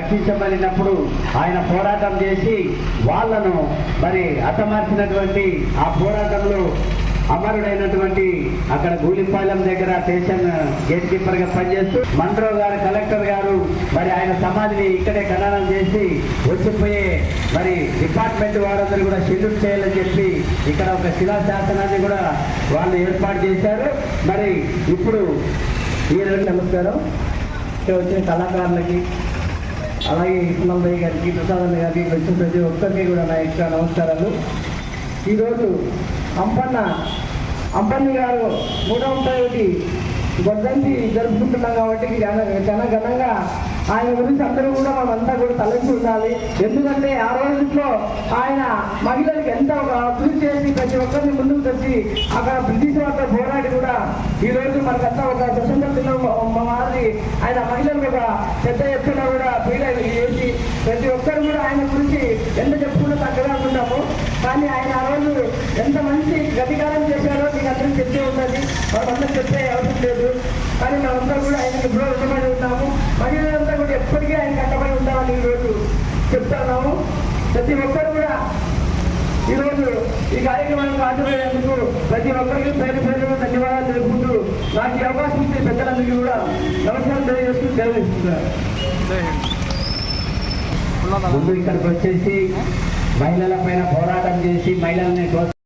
రక్షించబడినప్పుడు ఆయన పోరాటం చేసి వాళ్ళను మరి అతమార్చినటువంటి ఆ పోరాటంలో అమరుడైనటువంటి అక్కడ గూలిపాలెం దగ్గర స్టేషన్ గేట్ కీపర్గా పనిచేస్తూ మండ్రో గారు కలెక్టర్ గారు మరి ఆయన సమాధిని ఇక్కడే ఖననం చేసి వచ్చిపోయే మరి డిపార్ట్మెంట్ వారందరూ కూడా షెడ్యూల్ చేయాలని చెప్పి ఇక్కడ ఒక శిలాశాసనాన్ని కూడా వాళ్ళు ఏర్పాటు చేశారు. మరి ఇప్పుడు ఈ రెండు నమస్కారం. ఇక్కడ వచ్చిన కళాకారులకి అలాగే ఇస్మాల్భయ్య గారికి ప్రసాదన్న గారికి వచ్చిన ప్రతి ఒక్కరికి కూడా నా యొక్క నమస్కారాలు. ఈరోజు అంపన్న అంపన్న గారు నూట ముప్పై ఒకటి వర్ధంతి జరుపుకుంటున్నాం కాబట్టి చాలా ఘనంగా ఆయన గురించి అందరూ కూడా మనమంతా కూడా తలెత్తి ఉండాలి. ఎందుకంటే ఆ రోజుల్లో ఆయన మహిళలకు ఎంత ఒక కృషి చేసి ప్రతి ఒక్కరిని ముందుకు తెచ్చి అక్కడ బ్రిటిష్ వారితో పోరాడి కూడా ఈ రోజు మనకంతా ఒక స్వతంత్ర దినం మాది ఆయన మహిళలకు ఒక పెద్ద ఎత్తున ప్రతి ఒక్కరు కూడా ఆయన గురించి ఎంత చెప్పుకుంటే తగ్గగా ఉంటాము కానీ ఆయన ఆ రోజు ఎంత మంచి గతికారం చేశారో మీకు అందరూ చెప్తే ఉన్నది. మనమందరం చెప్పే అవసరం లేదు. కానీ మనమందరం కూడా ఆయన ఎప్పుడో ఉండబడి ఉన్నాము మహిళలంతా కూడా ఎప్పటికీ ఆయన కట్టబడి ఉంటామని ఈరోజు చెప్తున్నాము ప్రతి ఒక్కరు కూడా ఈరోజు ఈ కార్యక్రమాన్ని హాజరయ్యేందుకు ప్రతి ఒక్కరికి పేరు పేరు ధన్యవాదాలు తెలుపుకుంటూ నాకు ఈ అవకాశం ఇచ్చే పెద్దలందరికీ కూడా నమస్కారం తెలియజేస్తూ తెలియజేస్తున్నారు ముందు ఇక్కడికి వచ్చేసి మహిళల పైన పోరాటం చేసి మహిళల్ని